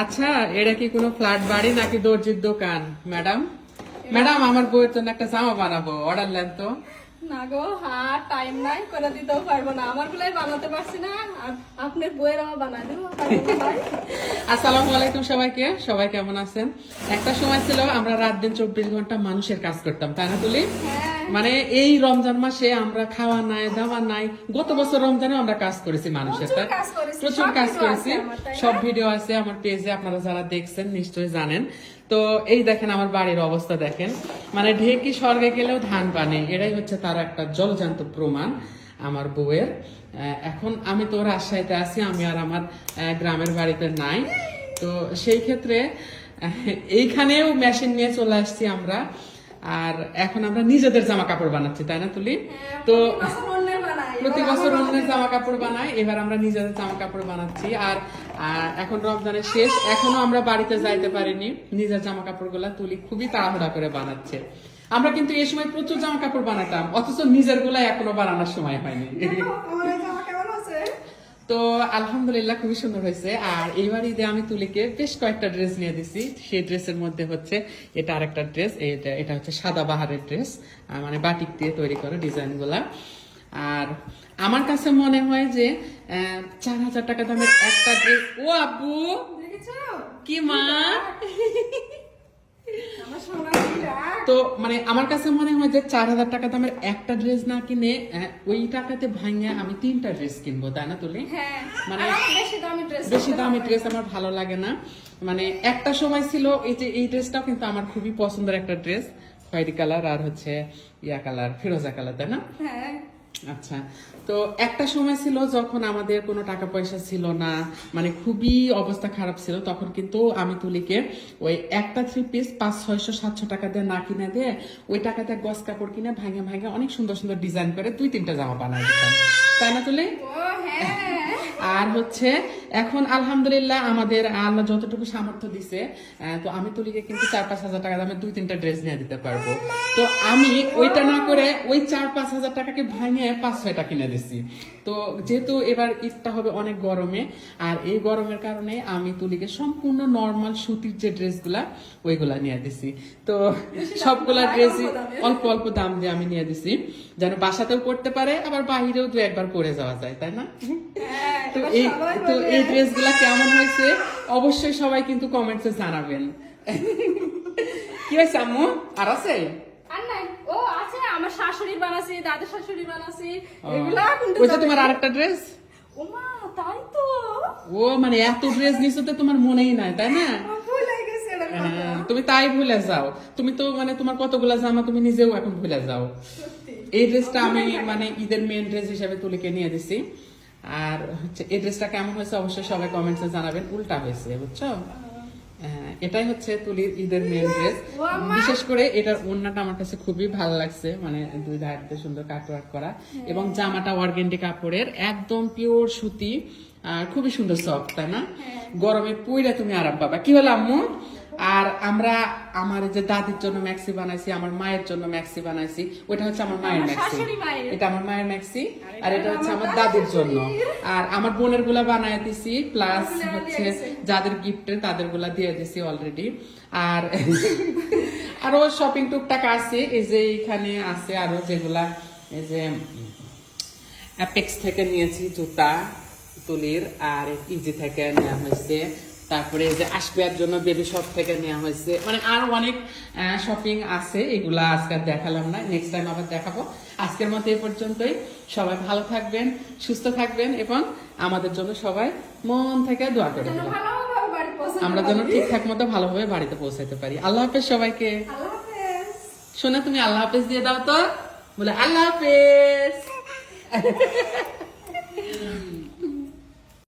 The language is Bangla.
আচ্ছা এটা কি কোনো ফ্ল্যাট বাড়ি নাকি দর্জির দোকান? ম্যাডাম? ম্যাডাম আমার বউয়ের জন্য একটা জামা বানাবো অর্ডার নেন তো। না গো হ্যাঁ টাইম নাই করে দিতেও পারব না। আমার গুলাই বানাতে পারছি না আপনার বইয়ের আমার বানাই দেবো। আসসালামু আলাইকুম সবাইকে সবাই কেমন আছেন? একটা সময় ছিল আমরা রাত দিন চব্বিশ ঘণ্টা মানুষের কাজ করতাম তাই না তুলি? হ্যাঁ মানে এই রমজান মাসে আমরা খাওয়া নাই দাওয়া নাই। গত বছর রমজানে আমরা কাজ করেছি মানুষের তাই? প্রচুর কাজ করেছি? সব ভিডিও আছে আমার পেজে আপনারা যারা দেখছেন নিশ্চয়ই জানেন। তো এই দেখেন আমার বাড়ির অবস্থা দেখেন। মানে ঢেকি স্বর্গে গেলেও ধান পানি এটাই হচ্ছে তার একটা জলজান্ত প্রমাণ আমার বউয়ের। এখন আমি তো রাজশাহীতে আছি আমি আর আমার গ্রামের বাড়িতে নাই। তো সেই ক্ষেত্রে এইখানেও মেশিন নিয়ে চলে আসছি আমরা। আর এখন আমরা নিজেদের জামা কাপড় বানাচ্ছি তাই না তুলি? হ্যাঁ, তো প্রতি বছর অন্যের জামা কাপড় বানাই এবার আমরা নিজেদের জামা কাপড় বানাচ্ছি। আর এখন রমজানের শেষ এখনও আমরা বাড়িতে যাইতে পারিনি নিজের জামা কাপড়গুলা তুলি খুবই তাড়াহুড়া করে বানাচ্ছে। আমরা কিন্তু এই সময় প্রচুর জামা কাপড় বানাতাম অথচ নিজেরগুলা এখনও বানানোর সময় হয়নি দেখো, আমার এই জামা কেমন আছে? তো আলহামদুলিল্লাহ খুবই সুন্দর হয়েছে। আর এইবার ঈদে আমি তুলিকে বেশ কয়েকটা ড্রেস নিয়ে দিছি। সেই ড্রেসের মধ্যে হচ্ছে এটা আরেকটা ড্রেস এটা এটা হচ্ছে সাদা বাহারের ড্রেস মানে বাটিক দিয়ে তৈরি করা ডিজাইনগুলা আর আমার কাছে মনে হয় যে আহ, চার হাজার টাকা দামের একটা ড্রেস ও আব্বু! কি মা। তো মানে আমার কাছে মনে হয় যে চার হাজার টাকা দামের একটা ড্রেস না কিনে ওই টাকাতে ভাঙে আমি তিনটা ড্রেস কিনবো তাই না তুলি? হ্যাঁ, মানে বেশি দামি ড্রেস আমার ভালো লাগে না। মানে একটা সময় ছিল এই যে এই ড্রেসটাও কিন্তু আমার খুবই পছন্দের একটা ড্রেস হোয়াইট কালার আর হচ্ছে ইয়া কালার ফিরোজা কালার তাই না না। হ্যাঁ, আচ্ছা তো একটা সময় ছিল যখন আমাদের কোনো টাকা পয়সা ছিল না মানে খুবই অবস্থা খারাপ ছিল, তখন কিন্তু আমি তুলিকে ওই একটা থ্রি পিস পাঁচ, ছয়শো, সাতশো টাকা দিয়ে না কিনে দিয়ে ওই টাকাতে গস কাপড় কিনে ভাঙে ভাঙে অনেক সুন্দর সুন্দর ডিজাইন করে দুই, তিনটা জামা বানাই দিতাম তাই না তুলি। আর হচ্ছে এখন আলহামদুলিল্লাহ আমাদের আল্লাহ যতটুকু সামর্থ্য দিছে তো আমি তুলিকে কিন্তু চার পাঁচ হাজার টাকা দামে দুই তিনটা ড্রেস নিয়ে দিতে পারব। তো আমি ওইটা না করে ওই চার পাঁচ হাজার টাকাকে ভাঙে পাঁচ ছয়টা কিনে দিছি। তো যেহেতু এবার ঈদটা হবে অনেক গরমে আর এই গরমের কারণে আমি তুলিকে সম্পূর্ণ নর্মাল সুতির যে ড্রেসগুলা ওইগুলা নিয়ে দিছি। তো সবগুলা ড্রেসই অল্প অল্প দাম দিয়ে আমি নিয়ে দিছি। যেন বাসাতেও পড়তে পারে আবার বাহিরেও দু একবার পরে যাওয়া যায় তাই না? হ্যাঁ, তো এই তো এই ড্রেসগুলা কেমন হয়েছে? অবশ্যই সবাই কিন্তু কমেন্টসে জানাবেন। কি হয়েছে আম্মু? আর আছে? আর নাই, ও আছে, আমার শাশুড়ির বানাছি দাদা শাশুড়ি বানাছি এগুলা কিন্তু ওই যে তোমার আরেকটা ড্রেস? ওমা তাই তো। ও মানে এত ড্রেস নিছো তো তোমার মনেই নাই তাই না? হয়ে তুমি তাই ভুলে যাও। তুমি তো মানে তোমার কতগুলা জামা তুমি নিজেও এখন ভুলে যাও। এই ড্রেসটা আমি মানে ঈদের মেন ড্রেস হিসেবে তুলিকে নিয়ে দিছি। আর হচ্ছে এই ড্রেসটা কেমন হয়েছে অবশ্যই সবাই কমেন্টসে জানাবেন। উল্টা হয়েছে বুঝছ? হ্যাঁ, এটাই হচ্ছে তুলির ঈদের মেন ড্রেস বিশেষ করে এটার ওড়নাটা আমার কাছে খুবই ভালো লাগছে মানে দুই ধার দিয়ে সুন্দর কাটওয়ার্ক করা। এবং জামাটা অর্গেন্ডি কাপড়ের একদম পিওর সুতি আর খুবই সুন্দর সফট তাই না? গরমে পুইরা তুমি আরাম পাবা। কি হলো আম্মু? আর আমরা আমার যে দাদির জন্য ম্যাক্সি বানাইছি আমার মায়ের জন্য ম্যাক্সি বানাইছি ওটা হচ্ছে আমার মায়ের ম্যাক্সি এটা আমার মায়ের ম্যাক্সি আর এটা হচ্ছে আমার দাদির জন্য। আর আমার বোনেরগুলা বানায় দিছি প্লাস হচ্ছে যাদের গিফটে তাদেরগুলা দিয়ে দিছি অলরেডি আর আরও শপিং টুকটাক আছে এই যে এখানে আছে আরও যেগুলা এই যে অ্যাপেক্স থেকে নিয়েছি জুতা তুলির আর ইজি থেকে নেওয়া হয়েছে তারপরে যে আসবিয়ার জন্য বেবি শপ থেকে নেওয়া হয়েছে। মানে আরও অনেক শপিং আছে এগুলা আজকে দেখালাম না। নেক্সট টাইম আবার দেখাবো। আজকের মতো এই পর্যন্তই। সবাই ভালো থাকবেন সুস্থ থাকবেন এবং আমাদের জন্য সবাই মন থেকে দোয়া করে আমরা যেন ঠিকঠাক মতো ভালোভাবে বাড়িতে পৌঁছাতে পারি। আল্লাহ হাফেজ সবাইকে। শোনা তুমি আল্লাহ হাফেজ দিয়ে দাও তো। বলে আল্লাহ হাফেজ।